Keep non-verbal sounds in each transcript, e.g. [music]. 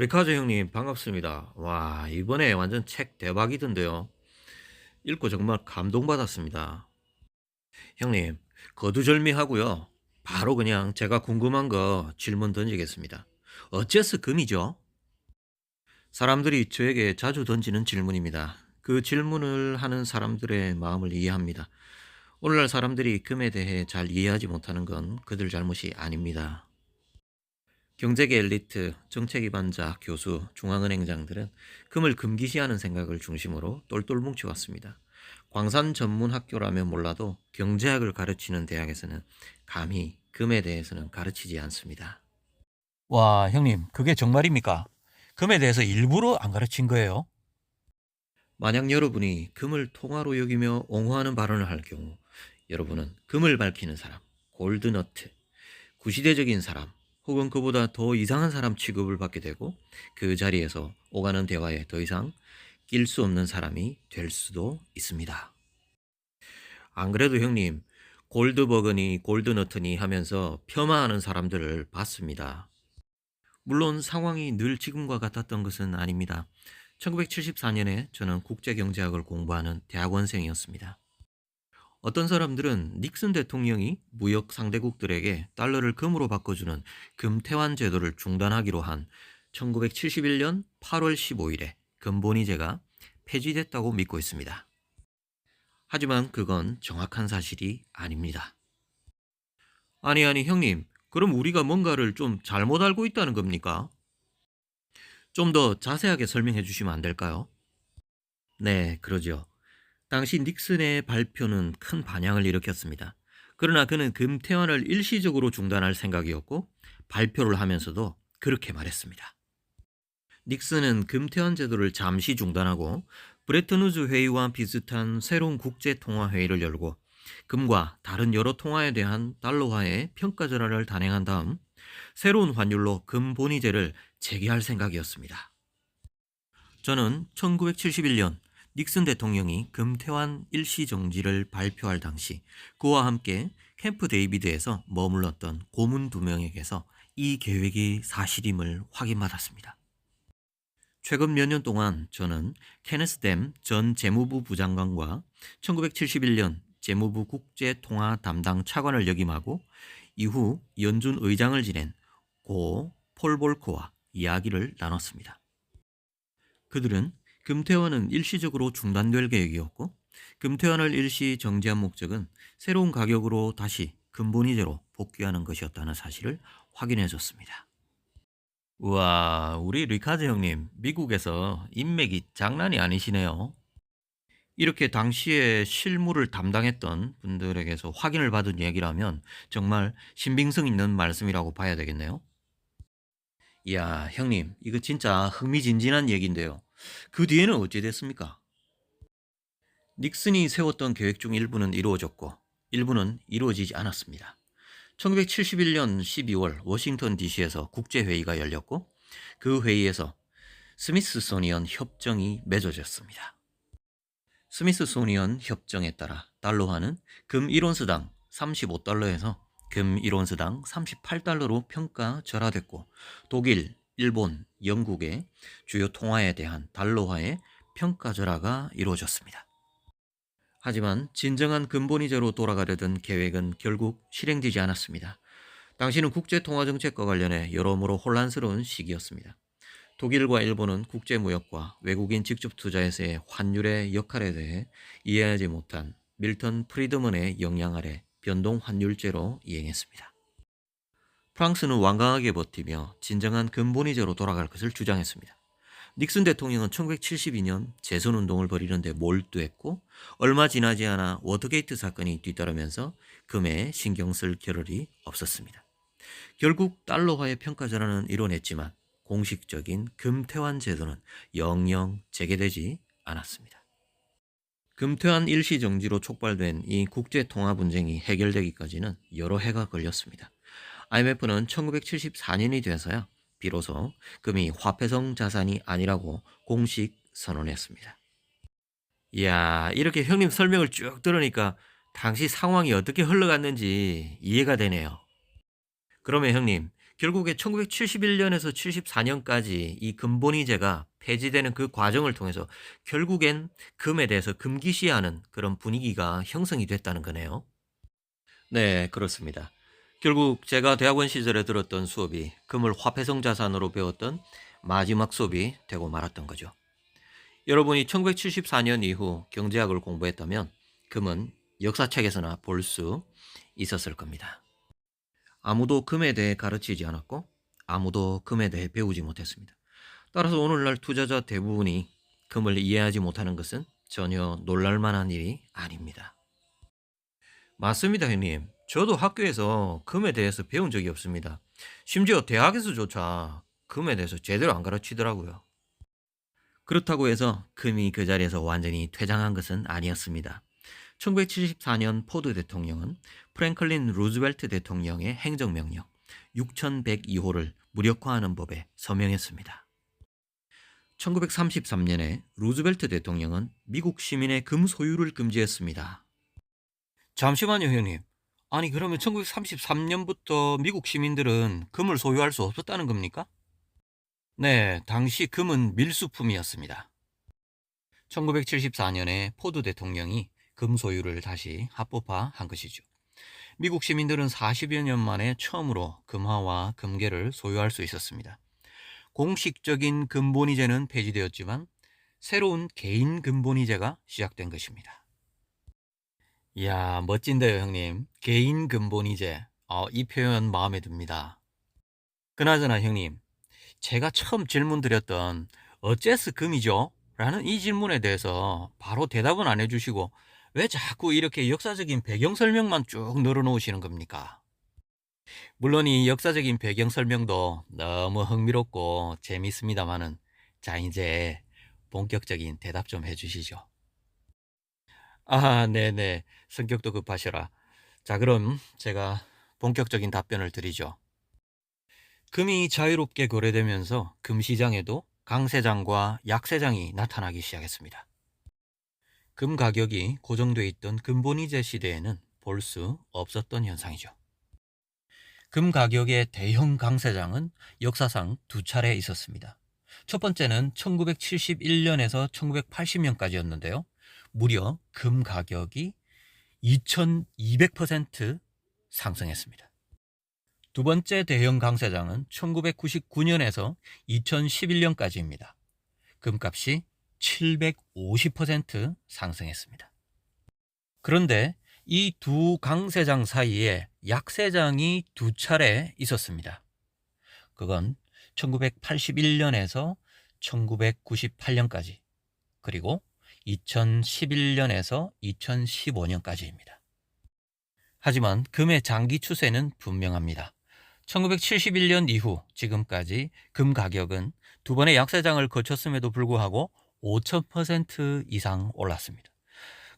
리카즈 형님 반갑습니다. 와 이번에 완전 책 대박이던데요. 읽고 정말 감동받았습니다. 형님 거두절미하고요. 바로 그냥 제가 궁금한 거 질문 던지겠습니다. 어째서 금이죠? 사람들이 저에게 자주 던지는 질문입니다. 그 질문을 하는 사람들의 마음을 이해합니다. 오늘날 사람들이 금에 대해 잘 이해하지 못하는 건 그들 잘못이 아닙니다. 경제계 엘리트, 정책 위반자, 교수, 중앙은행장들은 금을 금기시하는 생각을 중심으로 똘똘 뭉쳐왔습니다. 광산 전문 학교라면 몰라도 경제학을 가르치는 대학에서는 감히 금에 대해서는 가르치지 않습니다. 와, 형님, 그게 정말입니까? 금에 대해서 일부러 안 가르친 거예요? 만약 여러분이 금을 통화로 여기며 옹호하는 발언을 할 경우 여러분은 금을 밝히는 사람, 골드너트, 구시대적인 사람, 혹은 그보다 더 이상한 사람 취급을 받게 되고 그 자리에서 오가는 대화에 더 이상 낄 수 없는 사람이 될 수도 있습니다. 안 그래도 형님, 골드버거니 골드너트니 하면서 폄하하는 사람들을 봤습니다. 물론 상황이 늘 지금과 같았던 것은 아닙니다. 1974년에 저는 국제경제학을 공부하는 대학원생이었습니다. 어떤 사람들은 닉슨 대통령이 무역 상대국들에게 달러를 금으로 바꿔주는 금태환 제도를 중단하기로 한 1971년 8월 15일에 금본위제가 폐지됐다고 믿고 있습니다. 하지만 그건 정확한 사실이 아닙니다. 아니, 아니, 형님. 그럼 우리가 뭔가를 좀 잘못 알고 있다는 겁니까? 좀 더 자세하게 설명해 주시면 안 될까요? 네, 그러죠. 당시 닉슨의 발표는 큰 반향을 일으켰습니다. 그러나 그는 금태환을 일시적으로 중단할 생각이었고 발표를 하면서도 그렇게 말했습니다. 닉슨은 금태환 제도를 잠시 중단하고 브레트누즈 회의와 비슷한 새로운 국제 통화 회의를 열고 금과 다른 여러 통화에 대한 달러화의 평가 전환을 단행한 다음 새로운 환율로 금 본위제를 재개할 생각이었습니다. 저는 1971년 닉슨 대통령이 금태환 일시 정지를 발표할 당시 그와 함께 캠프 데이비드에서 머물렀던 고문 두 명에게서 이 계획이 사실임을 확인받았습니다. 최근 몇 년 동안 저는 케네스 댐 전 재무부 부장관과 1971년 재무부 국제통화 담당 차관을 역임하고 이후 연준 의장을 지낸 고 폴볼코와 이야기를 나눴습니다. 그들은 금태환은 일시적으로 중단될 계획이었고 금태환을 일시 정지한 목적은 새로운 가격으로 다시 근본 이제로 복귀하는 것이었다는 사실을 확인해 줬습니다. 우와, 우리 리카드 형님, 미국에서 인맥이 장난이 아니시네요. 이렇게 당시에 실무를 담당했던 분들에게서 확인을 받은 얘기라면 정말 신빙성 있는 말씀이라고 봐야 되겠네요. 이야, 형님, 이거 진짜 흥미진진한 얘기인데요. 그 뒤에는 어찌 됐습니까? 닉슨이 세웠던 계획 중 일부는 이루어졌고, 일부는 이루어지지 않았습니다. 1971년 12월 워싱턴 DC에서 국제회의가 열렸고, 그 회의에서 스미스소니언 협정이 맺어졌습니다. 스미스소니언 협정에 따라 달러화는 금 1온스당 35달러에서 금 1온스당 38달러로 평가 절하됐고 독일, 일본, 영국의 주요 통화에 대한 달러화의 평가 절하가 이루어졌습니다. 하지만 진정한 근본이제로 돌아가려던 계획은 결국 실행되지 않았습니다. 당시는 국제통화정책과 관련해 여러모로 혼란스러운 시기였습니다. 독일과 일본은 국제무역과 외국인 직접 투자에서의 환율의 역할에 대해 이해하지 못한 밀턴 프리드먼의 영향 아래 변동 환율제로 이행했습니다. 프랑스는 완강하게 버티며 진정한 근본 이제로 돌아갈 것을 주장했습니다. 닉슨 대통령은 1972년 재선 운동을 벌이는데 몰두했고 얼마 지나지 않아 워터게이트 사건이 뒤따르면서 금에 신경 쓸 겨를이 없었습니다. 결국 달러화의 평가 전환은 이뤄냈지만 공식적인 금태환 제도는 영영 재개되지 않았습니다. 금태환 일시 정지로 촉발된 이 국제 통화 분쟁이 해결되기까지는 여러 해가 걸렸습니다. IMF는 1974년이 돼서야 비로소 금이 화폐성 자산이 아니라고 공식 선언했습니다. 이야, 이렇게 형님 설명을 쭉 들으니까 당시 상황이 어떻게 흘러갔는지 이해가 되네요. 그러면 형님, 결국에 1971년에서 74년까지 이 금본위제가 폐지되는 그 과정을 통해서 결국엔 금에 대해서 금기시하는 그런 분위기가 형성이 됐다는 거네요. 네, 그렇습니다. 결국 제가 대학원 시절에 들었던 수업이 금을 화폐성 자산으로 배웠던 마지막 수업이 되고 말았던 거죠. 여러분이 1974년 이후 경제학을 공부했다면 금은 역사책에서나 볼 수 있었을 겁니다. 아무도 금에 대해 가르치지 않았고 아무도 금에 대해 배우지 못했습니다. 따라서 오늘날 투자자 대부분이 금을 이해하지 못하는 것은 전혀 놀랄만한 일이 아닙니다. 맞습니다, 형님. 저도 학교에서 금에 대해서 배운 적이 없습니다. 심지어 대학에서조차 금에 대해서 제대로 안 가르치더라고요. 그렇다고 해서 금이 그 자리에서 완전히 퇴장한 것은 아니었습니다. 1974년 포드 대통령은 프랭클린 루즈벨트 대통령의 행정명령 6102호를 무력화하는 법에 서명했습니다. 1933년에 루즈벨트 대통령은 미국 시민의 금 소유를 금지했습니다. 잠시만요, 형님. 아니, 그러면 1933년부터 미국 시민들은 금을 소유할 수 없었다는 겁니까? 네, 당시 금은 밀수품이었습니다. 1974년에 포드 대통령이 금 소유를 다시 합법화한 것이죠. 미국 시민들은 40여 년 만에 처음으로 금화와 금괴를 소유할 수 있었습니다. 공식적인 금본위제는 폐지되었지만 새로운 개인 금본위제가 시작된 것입니다. 이야, 멋진데요, 형님. 개인 근본이제. 어, 이 표현 마음에 듭니다. 그나저나, 형님. 제가 처음 질문 드렸던, 어째서 금이죠? 라는 이 질문에 대해서 바로 대답은 안 해주시고, 왜 자꾸 이렇게 역사적인 배경 설명만 쭉 늘어놓으시는 겁니까? 물론 이 역사적인 배경 설명도 너무 흥미롭고 재밌습니다만은, 자, 이제 본격적인 대답 좀 해주시죠. 아, 네네. 성격도 급하셔라. 자, 그럼 제가 본격적인 답변을 드리죠. 금이 자유롭게 거래되면서 금시장에도 강세장과 약세장이 나타나기 시작했습니다. 금 가격이 고정돼 있던 금본위제 시대에는 볼 수 없었던 현상이죠. 금 가격의 대형 강세장은 역사상 두 차례 있었습니다. 첫 번째는 1971년에서 1980년까지였는데요. 무려 금 가격이 2200% 상승했습니다. 두 번째 대형 강세장은 1999년에서 2011년까지입니다. 금값이 750% 상승했습니다. 그런데 이 두 강세장 사이에 약세장이 두 차례 있었습니다. 그건 1981년에서 1998년까지 그리고 2011년에서 2015년까지입니다. 하지만 금의 장기 추세는 분명합니다. 1971년 이후 지금까지 금 가격은 두 번의 약세장을 거쳤음에도 불구하고 5,000% 이상 올랐습니다.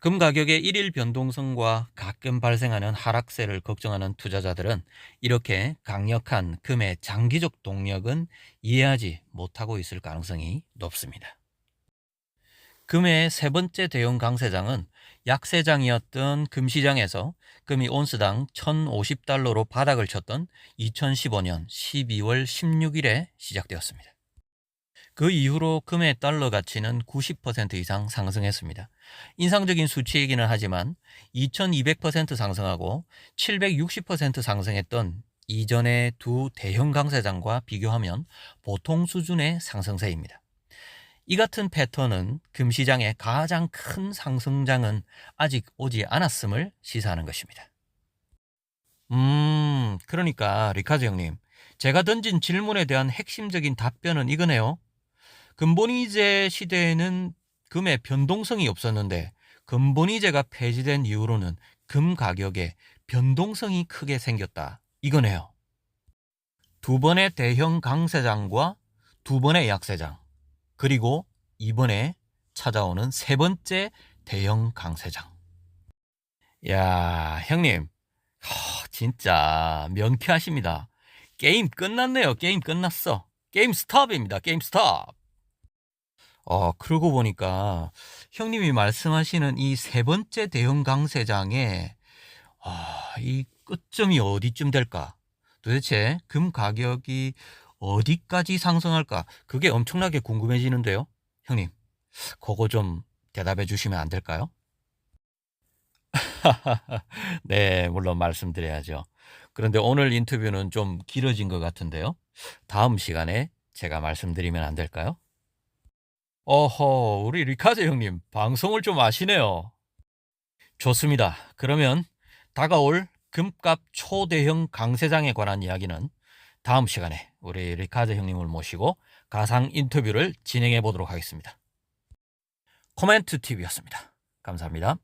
금 가격의 일일 변동성과 가끔 발생하는 하락세를 걱정하는 투자자들은 이렇게 강력한 금의 장기적 동력은 이해하지 못하고 있을 가능성이 높습니다. 금의 세 번째 대형 강세장은 약세장이었던 금시장에서 금이 온스당 1,050달러로 바닥을 쳤던 2015년 12월 16일에 시작되었습니다. 그 이후로 금의 달러 가치는 90% 이상 상승했습니다. 인상적인 수치이기는 하지만 2200% 상승하고 760% 상승했던 이전의 두 대형 강세장과 비교하면 보통 수준의 상승세입니다. 이 같은 패턴은 금시장의 가장 큰 상승장은 아직 오지 않았음을 시사하는 것입니다. 음, 그러니까 리카즈 형님, 제가 던진 질문에 대한 핵심적인 답변은 이거네요. 근본이제 시대에는 금의 변동성이 없었는데 근본이제가 폐지된 이후로는 금 가격에 변동성이 크게 생겼다. 이거네요. 두 번의 대형 강세장과 두 번의 약세장. 그리고 이번에 찾아오는 세 번째 대형 강세장. 야, 형님. 허, 진짜 명쾌하십니다. 게임 끝났네요. 게임 끝났어. 게임 스톱입니다. 게임 스톱. 어, 그러고 보니까 형님이 말씀하시는 이 세 번째 대형 강세장에 아, 이 끝점이 어디쯤 될까? 도대체 금 가격이 어디까지 상승할까? 그게 엄청나게 궁금해지는데요. 형님, 그거 좀 대답해 주시면 안 될까요? [laughs] 네, 물론 말씀드려야죠. 그런데 오늘 인터뷰는 좀 길어진 것 같은데요. 다음 시간에 제가 말씀드리면 안 될까요? 어허, 우리 리카드 형님, 방송을 좀 아시네요. 좋습니다. 그러면 다가올 금값 초대형 강세장에 관한 이야기는 다음 시간에 우리 리카드 형님을 모시고 가상 인터뷰를 진행해 보도록 하겠습니다. 코멘트 TV였습니다. 감사합니다.